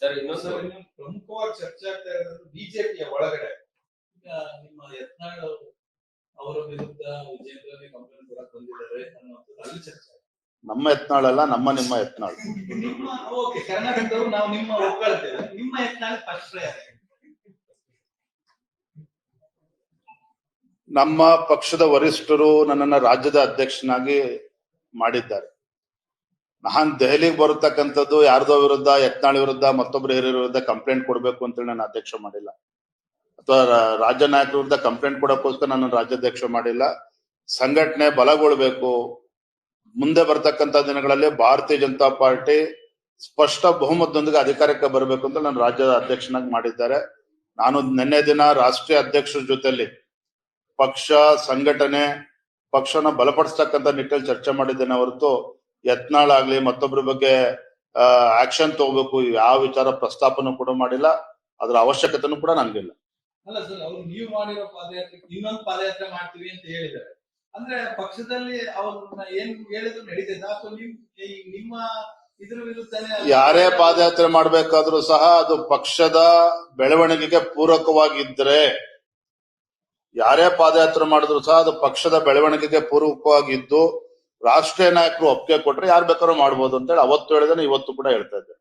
Sir ಇನ್ನೊಂದು ಪ್ರಮುಖವಾಗಿ ಚರ್ಚೆ ಆಗ್ತಾ ಇರೋದು ಬಿಜೆಪಿಯ ಒಳಗಡೆ. ಈಗ ನಿಮ್ಮ ಯತ್ನಾಳ್ ಅವರ ವಿರುದ್ಧ ವಿಜೇಂದ್ರನೇ ಕಂಪ್ಲೇಂಟ್ ಕೊಡಕ್ ಬಂದಿದ್ದಾರೆ ಅನ್ನೋದು ಅಲ್ಲಿ ಚರ್ಚೆ ನಮ್ಮ ಯತ್ನಾಳ್ ಅಲ್ಲ ನಮ್ಮ ನಿಮ್ಮ ಯತ್ನಾಳ್. ನಿಮ್ಮ ಓಕೆ ಕರ್ನಾಟಕದವರು ನಾವು ನಿಮ್ಮ ಒಪ್ಕೊಳ್ತೇವೆ ನಿಮ್ಮ ಯತ್ನಾಳ್ ಫಸ್ಟ್ ನಮ್ಮ ಪಕ್ಷದ ವರಿಷ್ಠರು ನನ್ನನ್ನ ರಾಜ್ಯದ ಅಧ್ಯಕ್ಷನಾಗಿ ಮಾಡಿದ್ದಾರೆ. ನಾನ್ ದೆಹಲಿಗೆ ಬರತಕ್ಕಂಥದ್ದು ಯಾರ್ದೋ ವಿರುದ್ಧ, ಯತ್ನಾಳ್ ವಿರುದ್ಧ, ಮತ್ತೊಬ್ರು ಹಿರಿಯರ ವಿರುದ್ಧ ಕಂಪ್ಲೇಂಟ್ ಕೊಡ್ಬೇಕು ಅಂತೇಳಿ ನಾನು ಅಧ್ಯಕ್ಷ ಮಾಡಿಲ್ಲ. ಅಥವಾ ರಾಜ್ಯ ನಾಯಕರ ವಿರುದ್ಧ ಕಂಪ್ಲೇಂಟ್ ಕೊಡೋಕ್ಕೋಸ್ಕರ ನಾನು ರಾಜ್ಯಾಧ್ಯಕ್ಷ ಮಾಡಿಲ್ಲ. ಸಂಘಟನೆ ಬಲಗೊಳ್ಬೇಕು. ಮುಂದೆ ಬರ್ತಕ್ಕಂಥ ದಿನಗಳಲ್ಲಿ ಭಾರತೀಯ ಜನತಾ ಪಾರ್ಟಿ ಸ್ಪಷ್ಟ ಬಹುಮತದೊಂದಿಗೆ ಅಧಿಕಾರಕ್ಕೆ ಬರಬೇಕು ಅಂತ ನಾನು ರಾಜ್ಯದ ಅಧ್ಯಕ್ಷನಾಗಿ ಮಾಡಿದ್ದಾರೆ. ನಾನು ನಿನ್ನೆ ದಿನ ರಾಷ್ಟ್ರೀಯ ಅಧ್ಯಕ್ಷರ ಜೊತೆಲಿ ಪಕ್ಷ, ಸಂಘಟನೆ, ಪಕ್ಷನ ಬಲಪಡಿಸ್ತಕ್ಕಂಥ ನಿಟ್ಟಲ್ಲಿ ಚರ್ಚೆ ಮಾಡಿದ್ದೇನೆ ಹೊರತು ಯತ್ನಾಳ್ ಆಗ್ಲಿ ಮತ್ತೊಬ್ಬರ ಬಗ್ಗೆ ಆಕ್ಷನ್ ತಗೋಬೇಕು ಯಾವ ವಿಚಾರ ಪ್ರಸ್ತಾಪನೂ ಕೂಡ ಮಾಡಿಲ್ಲ. ಅದರ ಅವಶ್ಯಕತೆನೂ ಕೂಡ ನನ್ಗಿಲ್ಲ ಅಲ್ಲ ಸರ್ ಅವ್ರು ನೀವು ಮಾಡಿರೋ ಪಾದಯಾತ್ರೆ ಇನ್ನೊಂದು ಪಾದಯಾತ್ರೆ ಮಾಡ್ತೀವಿ ಅಂತ ಹೇಳಿದ್ದಾರೆ. ಅಂದ್ರೆ ಪಕ್ಷದಲ್ಲಿ ಅವ್ರನ್ನ ಏನ್ ಹೇಳಿದ್ರು ನಡೀತೈತೆ? ಅಥವಾ ನಿಮ್ ನಿಮ್ಮ ಇದ್ರ ವಿರುದ್ಧನೇ ಯಾರೇ ಪಾದಯಾತ್ರೆ ಮಾಡ್ಬೇಕಾದ್ರೂ ಸಹ ಅದು ಪಕ್ಷದ ಬೆಳವಣಿಗೆಗೆ ಪೂರಕವಾಗಿದ್ರೆ ಯಾರೇ ಪಾದಯಾತ್ರೆ ಮಾಡಿದ್ರು ಸಹ ಅದು ಪಕ್ಷದ ಬೆಳವಣಿಗೆಗೆ ಪೂರಕವಾಗಿದ್ದು ರಾಷ್ಟ್ರೀಯ ನಾಯಕರು ಒಪ್ಪಿಗೆ ಕೊಟ್ರೆ ಯಾರು ಬೇಕಾದ್ರೂ ಮಾಡ್ಬೋದು ಅಂತ ಹೇಳಿ ಅವತ್ತು ಹೇಳಿದ್ರೆ ಇವತ್ತು ಕೂಡ ಹೇಳ್ತಾ ಇದ್ದೆ